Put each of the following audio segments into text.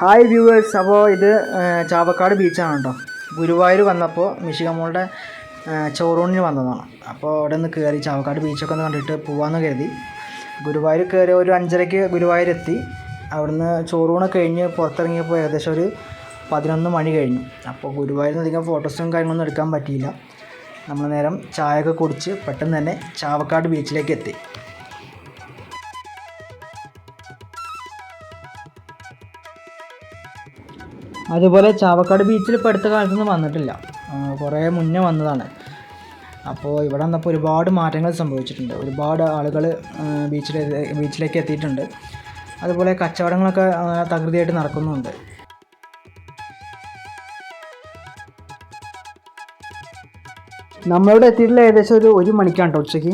Hi viewers അപ്പോൾ ഇത് ചാവക്കാട് ബീച്ചാണ് കേട്ടോ ഗുരുവായൂർ വന്നപ്പോൾ മിഷികമോളുടെ ചോറൂണിന് വന്നതാണ്. അപ്പോൾ അവിടെ നിന്ന് കയറി ചാവക്കാട് ബീച്ചൊക്കെ ഒന്ന് കണ്ടിട്ട് പോകാമെന്ന് കരുതി. ഗുരുവായൂർ കയറി ഒരു അഞ്ചരയ്ക്ക് ഗുരുവായൂർ എത്തി. അവിടുന്ന് ചോറൂണ് കഴിഞ്ഞ് പുറത്തിറങ്ങിയപ്പോൾ ഏകദേശം ഒരു പതിനൊന്ന് മണി കഴിഞ്ഞു. അപ്പോൾ ഗുരുവായൂരിൽ അധികം ഫോട്ടോസും കാര്യങ്ങളൊന്നും എടുക്കാൻ പറ്റിയില്ല. നമ്മൾ നേരം ചായയൊക്കെ കുടിച്ച് പെട്ടെന്ന് തന്നെ ചാവക്കാട് ബീച്ചിലേക്ക് എത്തി. അതുപോലെ ചാവക്കാട് ബീച്ചിൽ ഇപ്പോൾ അടുത്ത കാലത്തൊന്നും വന്നിട്ടില്ല. കുറേ മുന്നേ വന്നതാണ്. അപ്പോൾ ഇവിടെ വന്നപ്പോൾ ഒരുപാട് മാറ്റങ്ങൾ സംഭവിച്ചിട്ടുണ്ട്. ഒരുപാട് ആളുകൾ ബീച്ചിൽ ബീച്ചിലേക്ക് എത്തിയിട്ടുണ്ട്. അതുപോലെ കച്ചവടങ്ങളൊക്കെ തകൃതിയായിട്ട് നടക്കുന്നുണ്ട്. നമ്മളിവിടെ എത്തിയിട്ടുള്ള ഏകദേശം ഒരു ഒരു മണിക്കാണ് കേട്ടോ ഉച്ചയ്ക്ക്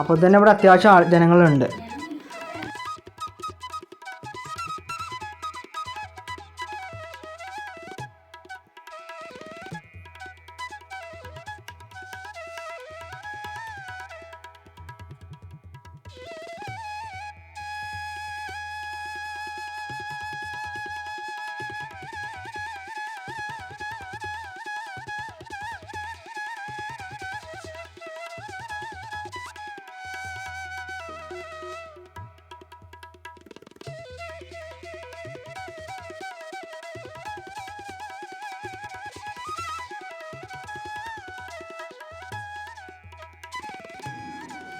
അപ്പോൾ തന്നെ ഇവിടെ അത്യാവശ്യം ജനങ്ങളുണ്ട്.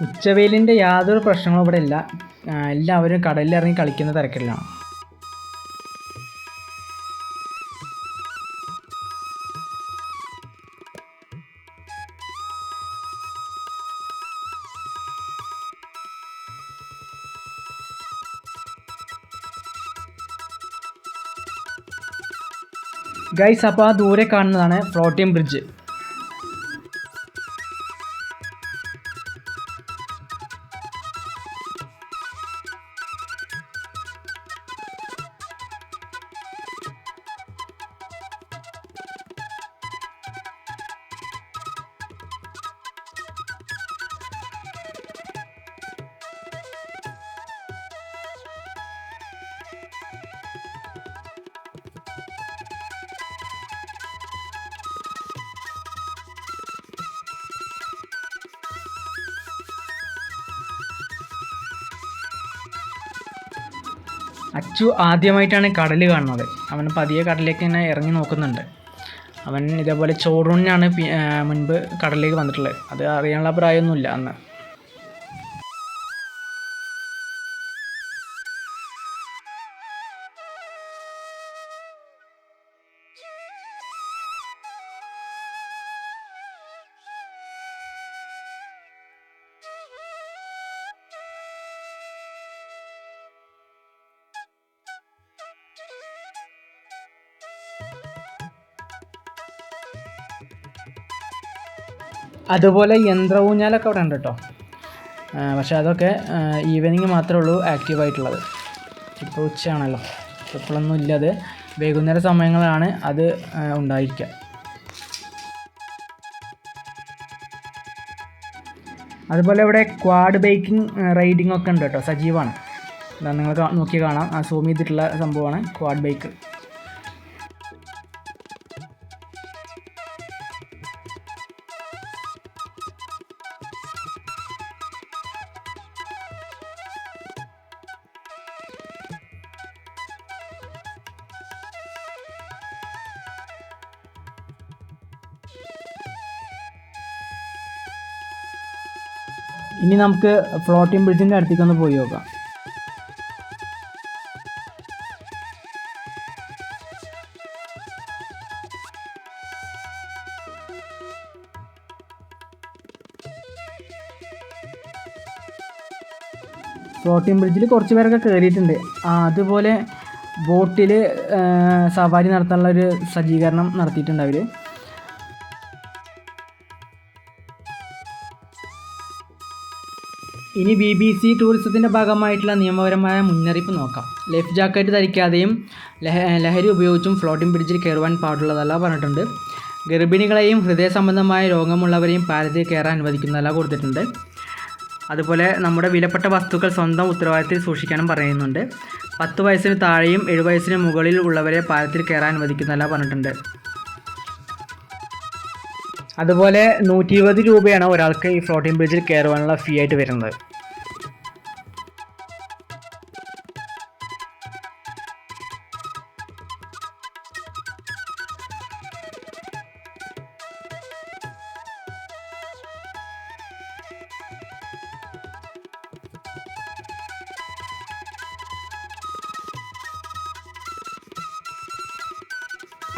ഉച്ചവെയിലിന്റെ യാതൊരു പ്രശ്നങ്ങളും ഇവിടെ ഇല്ല. എല്ലാവരും കടലിൽ ഇറങ്ങി കളിക്കുന്ന തിരക്കിലാണ്. ഗൈസ് അപ്പോൾ ആ ദൂരെ കാണുന്നതാണ് ഫ്ലോട്ടിംഗ് ബ്രിഡ്ജ് അച്ചു ആദ്യമായിട്ടാണ് കടൽ കാണുന്നത്. അവൻ പതിയെ കടലിലേക്ക് ഇങ്ങനെ ഇറങ്ങി നോക്കുന്നുണ്ട്. അവൻ ഇതേപോലെ ചോറൂണിനാണ് മുൻപ് കടലിലേക്ക് വന്നിട്ടുള്ളത്. അത് അറിയാനുള്ള പ്രായമൊന്നുമില്ല അന്ന്. അതുപോലെ യന്ത്ര ഊഞ്ഞാലൊക്കെ അവിടെ ഉണ്ട് കേട്ടോ. പക്ഷേ അതൊക്കെ ഈവനിങ് മാത്രമേ ഉള്ളൂ ആക്റ്റീവ് ആയിട്ടുള്ളത്. ഇപ്പോൾ ഉച്ചയാണല്ലോ. ഇപ്പോഴൊന്നും ഇല്ല അത്. വൈകുന്നേര സമയങ്ങളാണ് അത് ഉണ്ടായിരിക്കുക അതുപോലെ ഇവിടെ ക്വാഡ് ബൈക്കിംഗ് റൈഡിംഗ് ഒക്കെ ഉണ്ട് കേട്ടോ. സജീവാണ്. നിങ്ങൾ നോക്കി കാണാം. സൂം ചെയ്തിട്ടുള്ള സംഭവമാണ് ക്വാഡ് ബൈക്ക് ഇനി നമുക്ക് ഫ്ലോട്ടിംഗ് ബ്രിഡ്ജിന്റെ അടുത്തേക്ക് ഒന്ന് പോയി നോക്കാം. ഫ്ലോട്ടിംഗ് ബ്രിഡ്ജിൽ കുറച്ച് പേരൊക്കെ കയറിയിട്ടുണ്ട് അതുപോലെ ബോട്ടിൽ സവാരി നടത്താനുള്ള ഒരു സജ്ജീകരണം നടത്തിയിട്ടുണ്ട് അവർ ഇനി ബി ബി സി ടൂറിസത്തിന്റെ ഭാഗമായിട്ടുള്ള നിയമപരമായ മുന്നറിയിപ്പ് നോക്കാം. ലൈഫ് ജാക്കറ്റ് ധരിക്കാതെയും ലഹരി ഉപയോഗിച്ചും ഫ്ലോട്ടിംഗ് ബ്രിഡ്ജിൽ കയറുവാൻ പാടുള്ളതല്ല പറഞ്ഞിട്ടുണ്ട്. ഗർഭിണികളെയും ഹൃദയ സംബന്ധമായ രോഗമുള്ളവരെയും പാലത്തിൽ കയറാൻ അനുവദിക്കുന്നതല്ല കൊടുത്തിട്ടുണ്ട്. അതുപോലെ നമ്മുടെ വിലപ്പെട്ട വസ്തുക്കൾ സ്വന്തം ഉത്തരവാദിത്തത്തിൽ സൂക്ഷിക്കാനും പറയുന്നുണ്ട്. പത്ത് വയസ്സിന് താഴെയും ഏഴ് വയസ്സിന് മുകളിൽ ഉള്ളവരെ പാലത്തിൽ കയറാൻ അനുവദിക്കുന്നതല്ല പറഞ്ഞിട്ടുണ്ട്. അതുപോലെ നൂറ്റി ഇരുപത് രൂപയാണ് ഒരാൾക്ക് ഈ ഫ്ലോട്ടിംഗ് ബ്രിഡ്ജിൽ കയറുവാനുള്ള ഫീ ആയിട്ട് വരുന്നത്.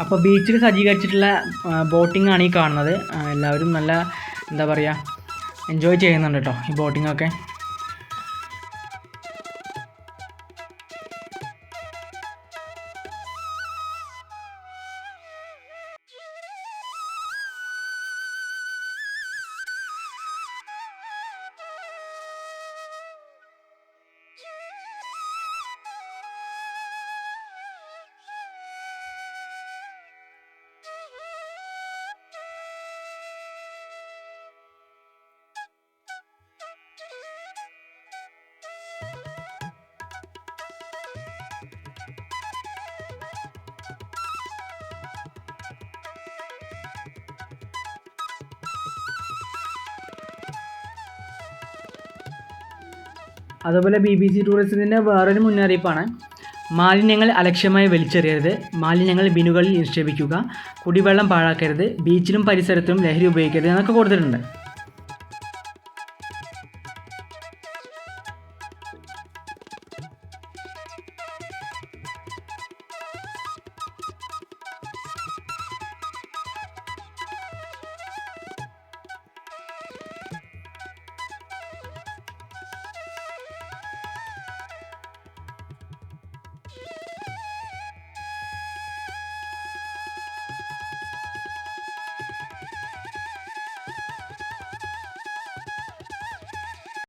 അപ്പോൾ ബീച്ചിൽ സജ്ജീകരിച്ചിട്ടുള്ള ബോട്ടിംഗ് ആണ് ഈ കാണുന്നത്. എല്ലാവരും നല്ല എന്താ പറയുക എൻജോയ് ചെയ്യുന്നുണ്ട് കേട്ടോ ഈ ബോട്ടിംഗ് അതുപോലെ ബി ബി സി ടൂറിസത്തിന്റെ വേറൊരു മുന്നറിയിപ്പാണ്. മാലിന്യങ്ങൾ അലക്ഷ്യമായി വലിച്ചെറിയരുത്. മാലിന്യങ്ങൾ ബിനുകളിൽ നിക്ഷേപിക്കുക. കുടിവെള്ളം പാഴാക്കരുത്. ബീച്ചിലും പരിസരത്തും ലഹരി ഉപയോഗിക്കരുത് എന്നൊക്കെ കൊടുത്തിട്ടുണ്ട്.